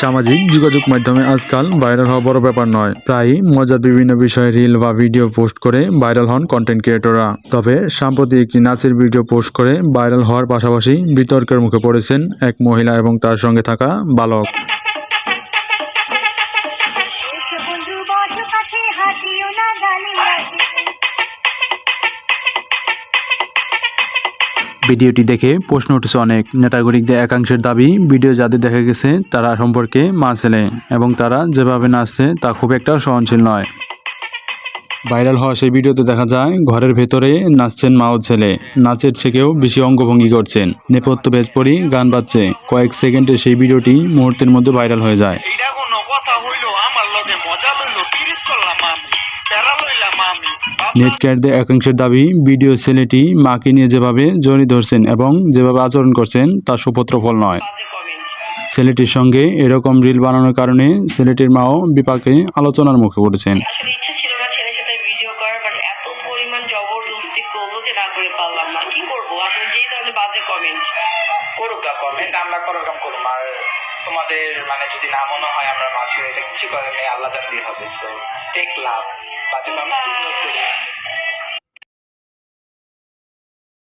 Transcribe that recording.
সামাজিক যোগাযোগ মাধ্যমে আজকাল ভাইরাল হওয়া বড় ব্যাপার নয়। প্রায়ই মজার বিভিন্ন বিষয়ে রিল বা ভিডিও পোস্ট করে ভাইরাল হন কন্টেন্ট ক্রিয়েটররা তবে সম্প্রতি একটি নাচের ভিডিও পোস্ট করে ভাইরাল হওয়ার পাশাপাশি বিতর্কের মুখে পড়েছেন এক মহিলা এবং তার সঙ্গে থাকা বালক। বন্ধু কাছে না গালি ভিডিওটি দেখে প্রশ্ন উঠেছে অনেক। নেটাগরিকদের একাংশের দাবি, ভিডিও যাদের দেখা গেছে তারা সম্পর্কে মা ছেলে এবং তারা যেভাবে নাচছে তা খুব একটা সহনশীল নয়। ভাইরাল হওয়া সেই ভিডিওতে দেখা যায়, ঘরের ভেতরে নাচছেন মা ও ছেলে। নাচের থেকেও বেশি অঙ্গভঙ্গি করছেন। নেপথ্য বেশ পরি গান বাজছে। কয়েক সেকেন্ডে সেই ভিডিওটি মুহূর্তের মধ্যে ভাইরাল হয়ে যায়। নেটক্যাটদের একাংশের দাবি ভিডিও ছেলেটি মাকে নিয়ে যেভাবে জড়ি ধরছেন এবং যেভাবে আচরণ করছেন তা সুপত্র ফল নয়। ছেলেটির সঙ্গে এরকম রিল বানানোর কারণে ছেলেটির মাও বিপাকে আলোচনার মুখে পড়েছেন। করে তোমাদের মানে যদি না মনে হয় আমরা মাসে এটা কিছু করেন নেই আল্লাহ হবে so take love Pati mama,